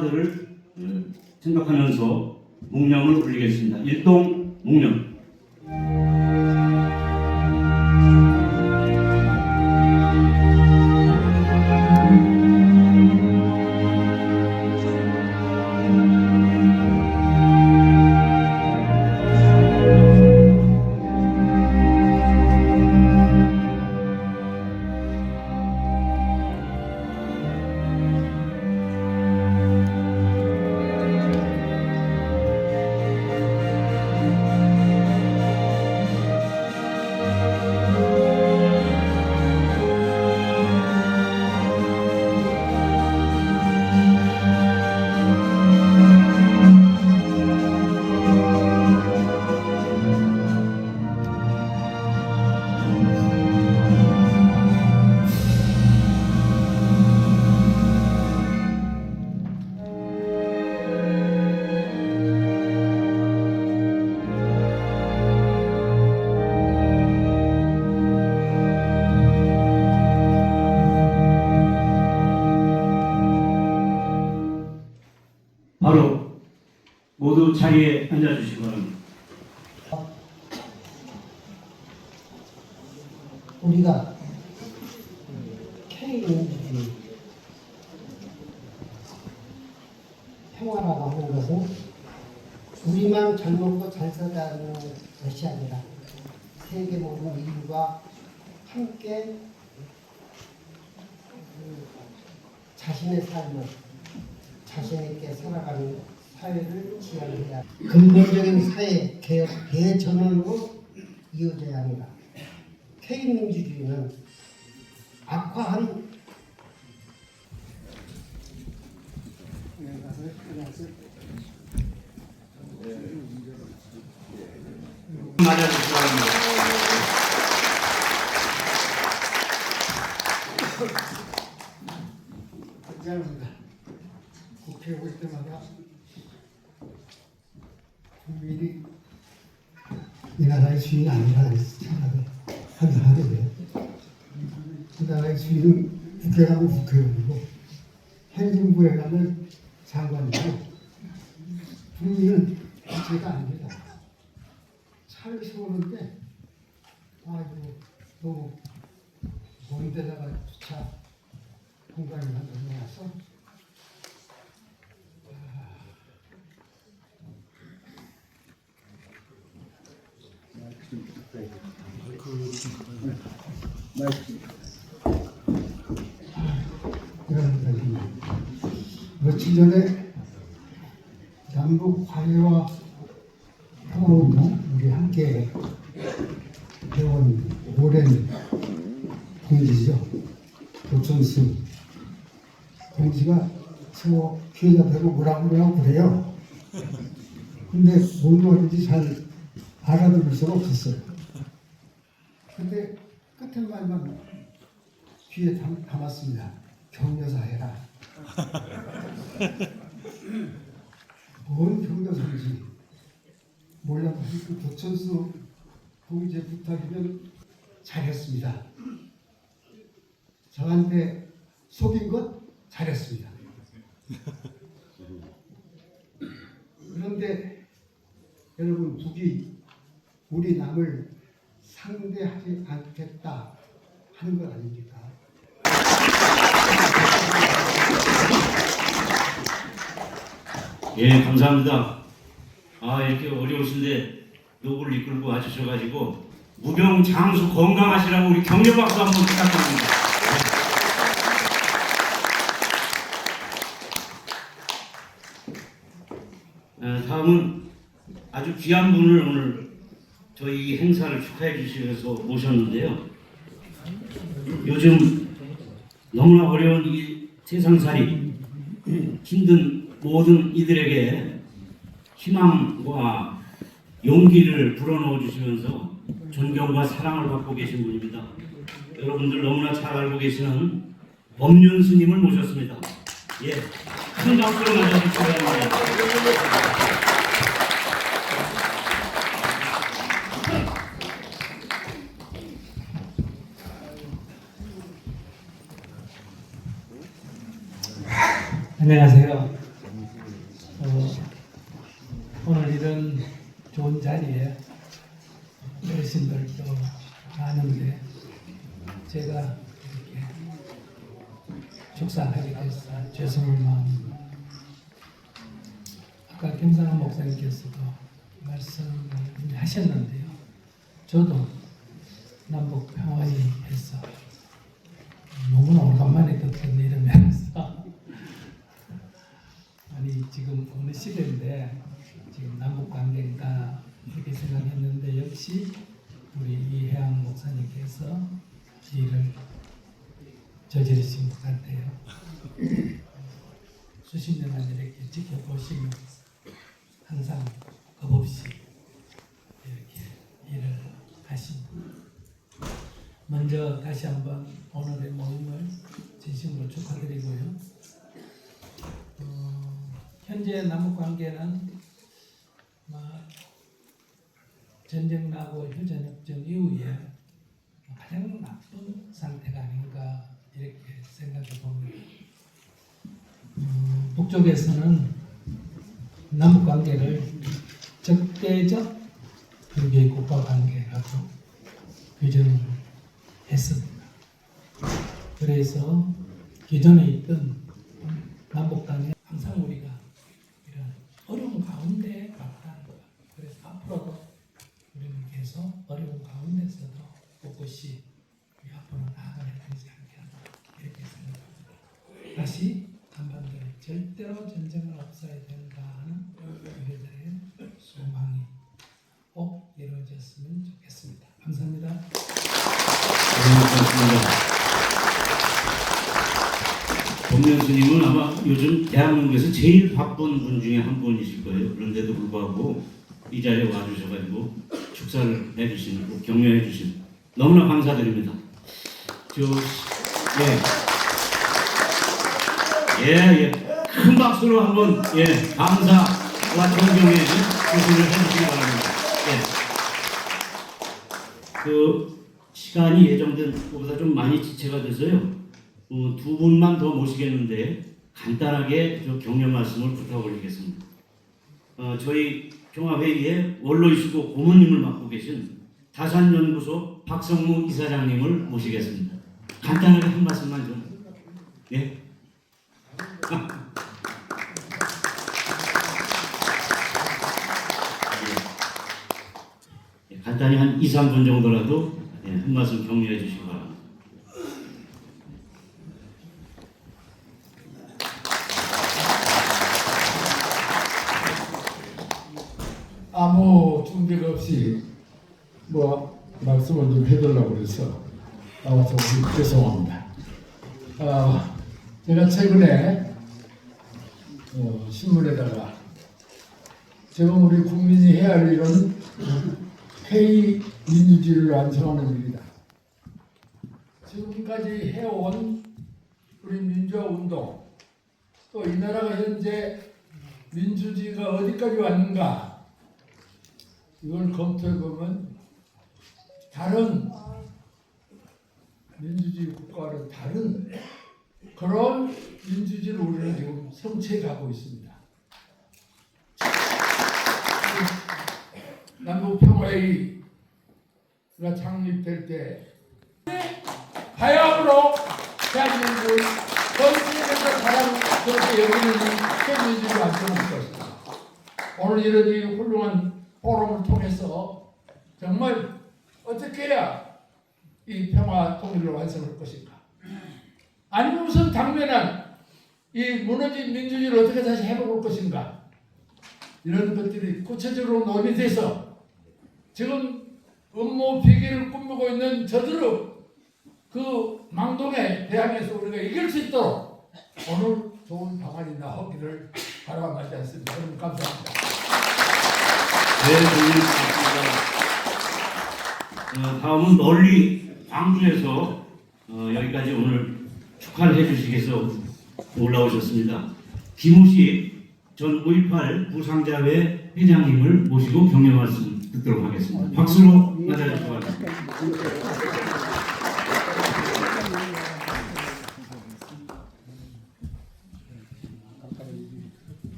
사들을 어, 생각하면서 묵념을 올리겠습니다. 일동 묵념. 자리에 바랍니다. 우리가 K민주주의 평화라고 하는 것은 우리만 잘 먹고 잘 살자는 것이 아니라 세계 모든 인류가 함께 그 자신의 삶을 자신 있게 살아가는 사회를 지향해야 합니다. 근본적인 사회 개혁 대전환으로 이어져야 합니다. K민주주의는 악화한 맞아주시기 바랍니다. 걱정합니다. 국회 올 때마다 국민이 이 나라의 주인이 아니라는 생각을 하게 돼요. 이 나라의 주인은 국회 가면 국회의원이고 행정부에 가면 장관이고 국민은 주체가 아닙니다. 살기 오는데 아이고 너무 먼 데다가 주차 공간을 만들어놔서 이런 것이 며칠 전에 남북 화해와 평화운동 우리 함께 해온 오랜 동지죠. 도천수 동지가 저 피해자들고 뭐라고 그러고 그래요. 근데 뭔 말인지 잘 알아들을 수가 없었어요. 근데 끝에 말만 귀에 담, 담았습니다. 격려사 해라. 뭔 격려사인지 몰라도 그 도천수 공제 부탁이면 잘했습니다. 저한테 속인 것 잘했습니다. 그런데 여러분 북이 우리 남을 상대하지 않겠다 하는 건 아닙니다. 예, 감사합니다. 아, 이렇게 어려우신데 노고를 이끌고 와주셔가지고 무병 장수 건강하시라고 우리 격려 박수 한번 부탁드립니다. 어, 다음은 아주 귀한 분을 오늘 저희 행사를 축하해 주시면서 모셨는데요. 요즘 너무나 어려운 이 세상살이 힘든 모든 이들에게 희망과 용기를 불어넣어 주시면서 존경과 사랑을 받고 계신 분입니다. 여러분들 너무나 잘 알고 계시는 법륜 스님을 모셨습니다. 예, 큰 박수로 맞아주시기 바랍니다. 안녕하세요. 어, 오늘 이런 좋은 자리에 어르신들도 많은데 제가 이렇게 축사하게 돼서 죄송한 마음 아까 김상환 목사님께서도 말씀을 하셨는데요. 저도 남북 평화에 해서 너무나 오랜만에 듣던 이름이라서 어느 시대인데 지금 남북 관계인가 이렇게 생각했는데 역시 우리 이혜양 목사님께서 일을 저지르신 것 같아요. 수십 년간 이렇게 지켜보시면 항상 겁없이 이렇게 일을 하십니다. 먼저 다시 한번 오늘의 모임을 진심으로 축하드리고요. 어, 현재 남북 관계는 뭐 전쟁 나고 휴전협정 이후에 가장 나쁜 상태가 아닌가 이렇게 생각해 봅니다. 음, 북쪽에서는 남북 관계를 적대적 불교의 국가 관계라고 규정을 했습니다. 그래서 기존에 있던 남북 간에 항상 우리가 이런 어려운 가운데 왔다는 거. 그래서 앞으로도 우리는 계속 어려운 가운데서도 꿋꿋이 우리 앞으로 나아가야 되지 않겠나 이렇게 생각합니다. 다시 한반도에 절대로 전쟁은 없어야 된다 하는 우리들의 소망이 꼭 이루어졌으면 좋겠습니다. 감사합니다. 고맙습니다. 법면 스님은 아마 요즘 대한민국에서 제일 바쁜 분 중에 한 분이실 거예요. 그런데도 불구하고 이 자리에 와주셔가지고 축사를 해주신, 격려해 주신 너무나 감사드립니다. 저, 예. 예, 예. 큰 박수로 한번, 예, 감사와 존경의 표시를 해주시기 바랍니다. 예. 그, 시간이 예정된 것보다 좀 많이 지체가 돼서요. 어, 두 분만 더 모시겠는데 간단하게 저 격려 말씀을 부탁 올리겠습니다. 어, 저희 종합회의에 원로이시고 고모님을 맡고 계신 다산연구소 박성무 이사장님을 모시겠습니다. 간단하게 한 말씀만 좀. 예. 예, 간단히 한 2, 3분 정도라도 예, 한 말씀 격려해 주시기 바랍니다. 아무 없이 뭐 말씀을 좀 해달라고 그래서 나와서 죄송합니다. 아, 제가 최근에 어, 신문에다가 지금 우리 국민이 해야 할 일은 회의 민주주의를 완성하는 일이다. 지금까지 해온 우리 민주화 운동 또 이 나라가 현재 민주주의가 어디까지 왔는가 이걸 검토해 보면 다른 민주주의 국가와는 다른 그런 민주주의를 우리는 지금 성취해 가고 있습니다. 남북평화회의가 창립될 때 하야으로 대한민국을 전 세계에서 가장 그렇게 여기는 이 민주주의를 완성할 것입니다. 오늘 이런 이 훌륭한 포럼을 통해서 정말 어떻게 해야 이 평화 통일을 완성할 것인가? 아니면 무슨 당면한 이 무너진 민주주의를 어떻게 다시 해볼 것인가? 이런 것들이 구체적으로 논의돼서 지금 음모 비기를 꾸미고 있는 저들의 그 망동에 대항해서 우리가 이길 수 있도록 오늘 좋은 방안이 나오기를 바라마지 않습니다. 여러분 감사합니다. 네, 고맙습니다. 어, 다음은 멀리 광주에서 어, 여기까지 오늘 축하를 해주시겠어 올라오셨습니다. 김우식 전 5.18 부상자회 회장님을 모시고 격려 말씀 듣도록 하겠습니다. 박수로 맞아주시기 바랍니다.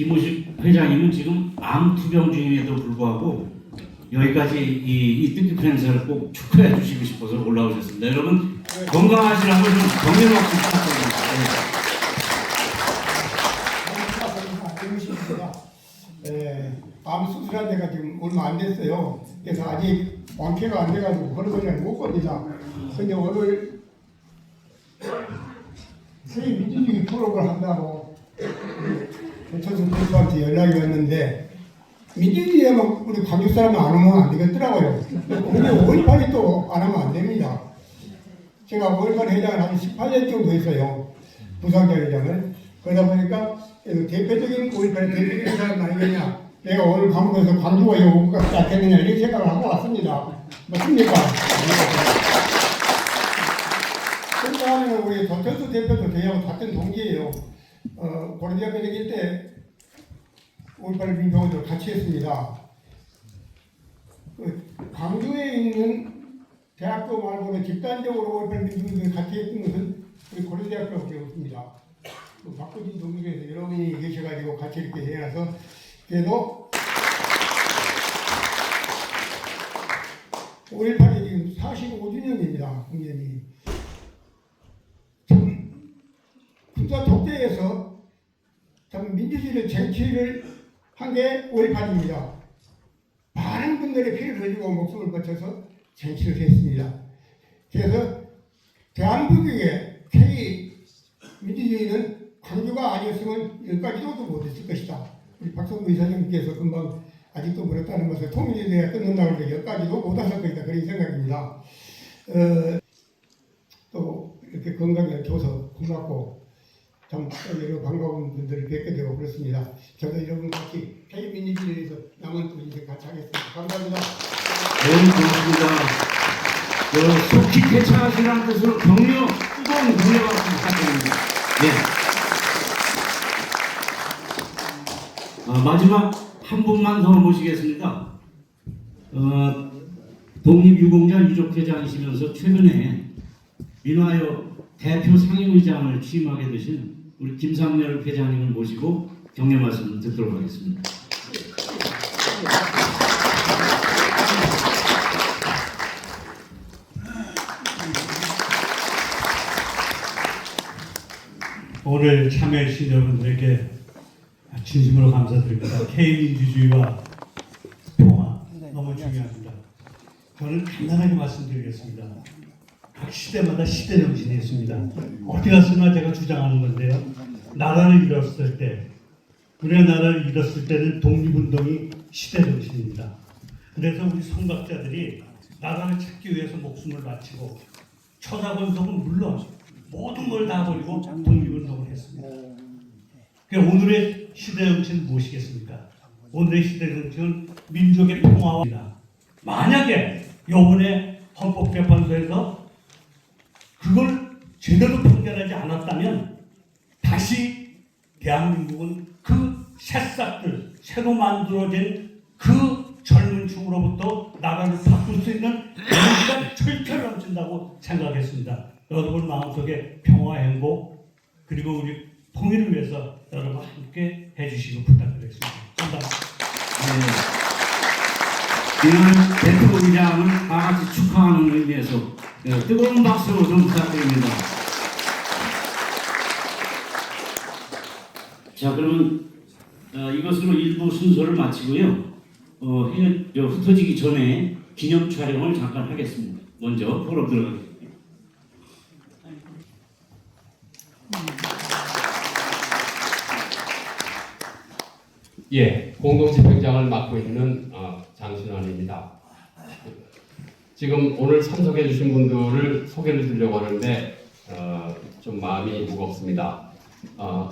김우식 회장님은 지금 암 투병 중임에도 불구하고 여기까지 이, 이 뜻깊은 행사를 꼭 축하해 주시고 싶어서 올라오셨습니다. 여러분 건강하시라고 좀 격려 박수 부탁드립니다. 알겠습니다. 에, 암 수술한 데가 지금 얼마 안 됐어요. 그래서 아직 완쾌가 안 돼가지고 걸어서는 못 겁니다. 근데 오늘 세계 민주주의 프로그램 한다고 교천수 교수한테 연락이 왔는데 민주주의에만 우리 광주 사람 안 오면 안 되겠더라고요. 근데 5.18이 또 안 하면 안 됩니다. 제가 5.18 회장을 한 18년 정도 했어요. 부상자 회장을. 그러다 보니까 대표적인 5.18의 대표적인 사람 아니겠냐. 내가 오늘 감옥에서 광주가 같지 않겠느냐 이런 생각을 하고 왔습니다. 맞습니까? 그러니까 우리 도철수 대표도 저희하고 같은 동기예요. 어, 고려대학교 다닐 때5.18 민병원도 같이 했습니다. 그 광주에 있는 대학교 말고는 집단적으로 5.18 민주주의 같이 했던 것은 우리 고려대학교밖에 없습니다. 그 박구진 동기에서 여러 분이 계셔가지고 같이 이렇게 해놔서 그래도 5.18이 지금 45주년입니다. 공연이. 군사 독재에서 참 민주주의를 쟁취를 한 게 5.18입니다. 많은 분들의 피를 흘리고 목숨을 바쳐서 쟁취를 했습니다. 그래서 대한민국의 K 민주주의는 광주가 아니었으면 여기까지도 못했을 것이다. 우리 박성구 이사님께서 금방 아직도 멀었다는 것을 통일이 돼야 끝난다고 해서 여기까지도 못 왔을 것이다. 그런 생각입니다. 어, 또 이렇게 건강에 줘서 고맙고 참 여러 반가운 분들을 뵙게 되고 그렇습니다. 저도 여러분 같이 K 민주주의에 대해서 남은 또 인생 같이 하겠습니다. 감사합니다. 네, 고맙습니다. 그 속히 개최하시라는 뜻으로 격려, 뜨거운 격려 박수 부탁드립니다. 네. 아, 마지막 한 분만 더 모시겠습니다. 어, 독립유공자 유족회장이시면서 최근에 민화여 대표 상임의장을 취임하게 되신 우리 김상렬 회장님을 모시고 격려 말씀 듣도록 하겠습니다. 오늘 참여해주신 여러분들에게 진심으로 감사드립니다. K민주주의와 평화 너무 중요합니다. 저는 간단하게 말씀드리겠습니다. 각 시대마다 시대 정신이 있습니다. 어디 갔으나 제가 주장하는 건데요. 나라를 잃었을 때, 우리나라를 잃었을 때는 독립운동이 시대 정신입니다. 그래서 우리 선각자들이 나라를 찾기 위해서 목숨을 바치고 처자권속은 물론 모든 걸 다 버리고 독립운동을 했습니다. 그 오늘의 시대 정치는 무엇이겠습니까? 오늘의 시대 정치는 민족의 평화입니다. 만약에 이번에 헌법재판소에서 그걸 제대로 판결하지 않았다면 다시 대한민국은 그 새싹들 새로 만들어진 그 젊은 층으로부터 나라를 바꿀 수 있는 에너지가 철철 넘친다고 생각했습니다. 여러분 마음속에 평화 행복 그리고 우리 통일을 위해서 여러분 함께 해주시고 부탁드리겠습니다. 감사합니다. 네. 이날 대표의장을 다 같이 축하하는 의미에서 네, 뜨거운 박수 좀 부탁드립니다. 자, 그러면 어, 이것으로 일부 순서를 마치고요. 어, 해, 저, 흩어지기 전에 기념 촬영을 잠깐 하겠습니다. 먼저 포럼 들어가겠습니다. 예, 공동집행장을 맡고 있는 어, 장신환입니다. 지금 오늘 참석해 주신 분들을 소개를 드리려고 하는데 어, 좀 마음이 무겁습니다. 어,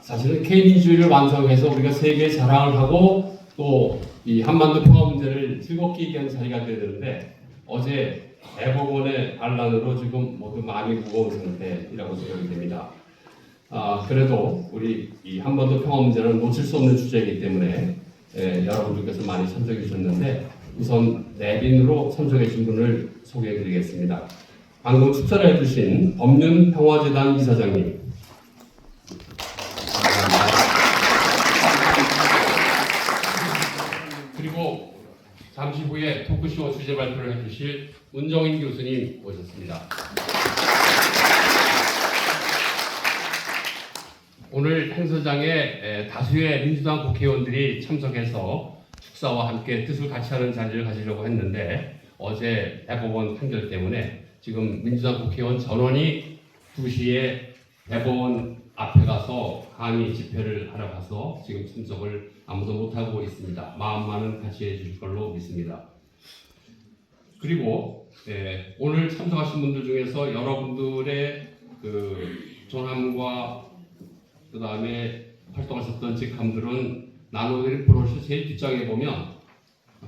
사실은 K민주주의를 완성해서 우리가 세계에 자랑을 하고 또 이 한반도 평화 문제를 즐겁게 얘기하는 자리가 되야 되는데 어제 대법원의 반란으로 지금 모두 마음이 무거운 상태이라고 생각이 됩니다. 아, 그래도 우리 이 한반도 평화 문제는 놓칠 수 없는 주제이기 때문에 예, 여러분들께서 많이 참석해 주셨는데 우선 내빈으로 참석해 주신 분을 소개해 드리겠습니다. 방금 축사를 해주신 법륜평화재단 이사장님. 그리고 잠시 후에 토크쇼 주제 발표를 해주실 문정인 교수님 모셨습니다. 오늘 행사장에 에, 다수의 민주당 국회의원들이 참석해서 축사와 함께 뜻을 같이 하는 자리를 가지려고 했는데 어제 대법원 판결 때문에 지금 민주당 국회의원 전원이 2시에 대법원 앞에 가서 항의 집회를 하러 가서 지금 참석을 아무도 못하고 있습니다. 마음만은 같이 해주실 걸로 믿습니다. 그리고 에, 오늘 참석하신 분들 중에서 여러분들의 그 조남과 그 다음에 활동하셨던 직함들은 나누어드릴 브로셔 제일 뒷장에 보면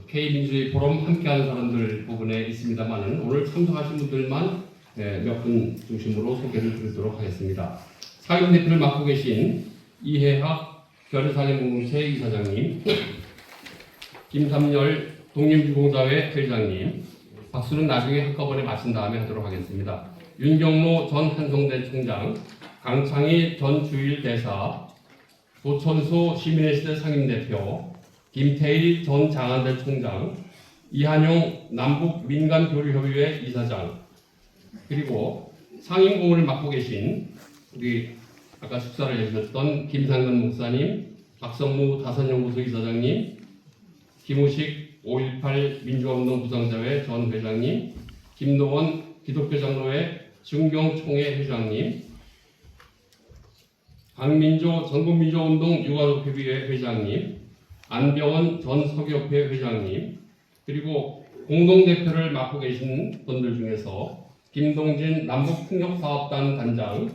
K민주주의 포럼 함께하는 사람들 부분에 있습니다만은 오늘 참석하신 분들만 네, 몇분 중심으로 소개를 드리도록 하겠습니다. 사임 대표를 맡고 계신 이해학 결의사회공동체 이사장님, 김삼열 독립유공사회 회장님, 박수는 나중에 한꺼번에 마친 다음에 하도록 하겠습니다. 윤경로 전 한성대 총장, 강창희 전 주일대사, 도천수 시민의 시대 상임대표, 김태일 전 장안대 총장, 이한용 남북 민간교류협의회 이사장, 그리고 상임공을 맡고 계신 우리 아까 축사를 해주셨던 김상근 목사님, 박성무 다산연구소 이사장님, 김우식 5.18 민주화운동 부상자회 전 회장님, 김노원 기독교 장로회 중경총회 회장님, 강민조 전국민주운동 유가족협의회 회장님, 안병원 전 서교협회 회장님, 그리고 공동대표를 맡고 계신 분들 중에서 김동진 남북풍력사업단 단장,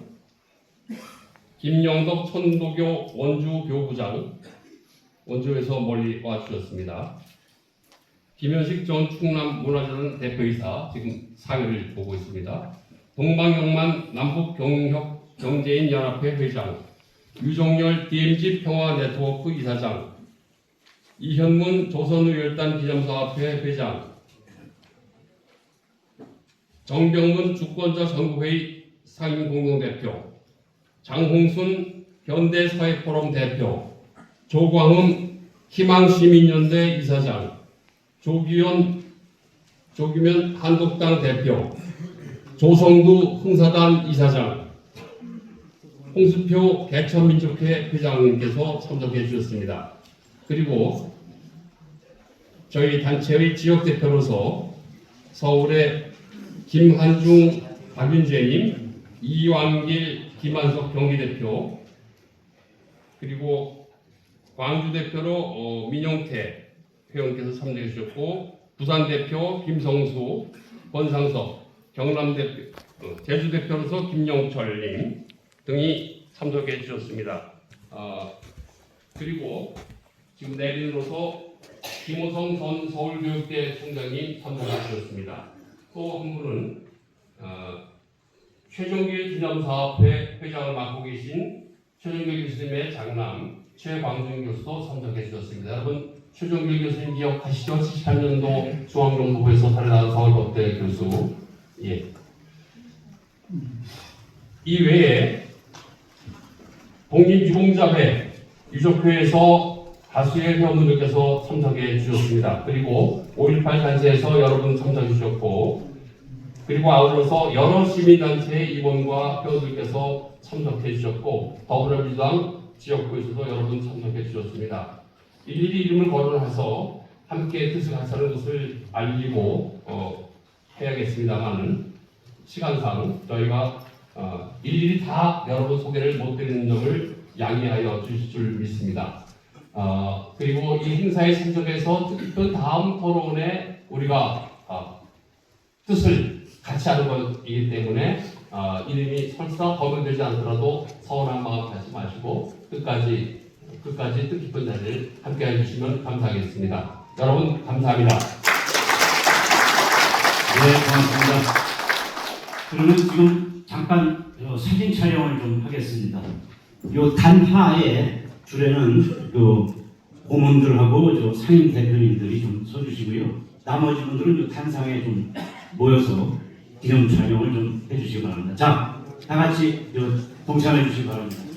김영덕 천도교 원주 교부장, 원주에서 멀리 와주셨습니다. 김현식 전 충남 문화재단 대표이사 지금 사회를 보고 있습니다. 동방영만 남북경협 경제인 연합회 회장, 유종열 DMZ 평화 네트워크 이사장, 이현문 조선의열단 기념사업회 회장, 정병문 주권자 전국회의 상임공동대표, 장홍순 현대사회포럼 대표, 조광흠 희망시민연대 이사장, 조기현 조규면 한국당 대표, 조성두 흥사단 이사장, 홍수표 개천민족회 회장님께서 참석해 주셨습니다. 그리고 저희 단체의 지역 대표로서 서울의 김한중 박윤재님, 이완길 김한석 경기대표, 그리고 광주 대표로 어, 민영태 회원께서 참여해 주셨고 부산 대표 김성수, 권상석, 경남 대표, 어, 제주 대표로서 김영철님 등이 참석해 주셨습니다. 아, 그리고 지금 내린으로서 김호성 전 서울교육대 총장님 참석하셨습니다. 또 한 분은 어, 최종길 기념사업회 회장을 맡고 계신 최종길 교수님의 장남 최광준 교수도 참석해 주셨습니다. 여러분 최종길 교수님 기억하시죠? 78년도 중앙정보부에서 살아난 서울법대 교수. 예. 이 외에 독립유공자회 유족회에서 다수의 회원분들께서 참석해 주셨습니다. 그리고 5.18 단체에서 여러분 참석해 주셨고 그리고 아울러서 여러 시민단체의 임원과 회원들께서 참석해 주셨고 더불어민주당 지역구에서도 여러분 참석해 주셨습니다. 일일이 이름을 거론해서 함께 뜻을 같이하는 것을 알리고 어, 해야겠습니다만 시간상 저희가 어, 일일이 다 여러분 소개를 못 드리는 점을 양해하여 주실 줄 믿습니다. 어, 그리고 이 행사에 참석해서 뜻깊은 다음 토론에 우리가 어, 뜻을 같이 하는 것이기 때문에 어, 이름이 설사 거론되지 않더라도 서운한 마음 갖지 마시고 끝까지 끝까지 뜻깊은 자리를 함께 해주시면 감사하겠습니다. 여러분 감사합니다. 네, 고맙습니다. 그러면 지금 잠깐 어, 사진 촬영을 좀 하겠습니다. 요 단하에 줄에는 그 고문들하고 저 상임 대표님들이 좀 서주시고요. 나머지 분들은 요 단상에 좀 모여서 기념 촬영을 좀 해주시기 바랍니다. 자, 다 같이 요 동참해 주시기 바랍니다.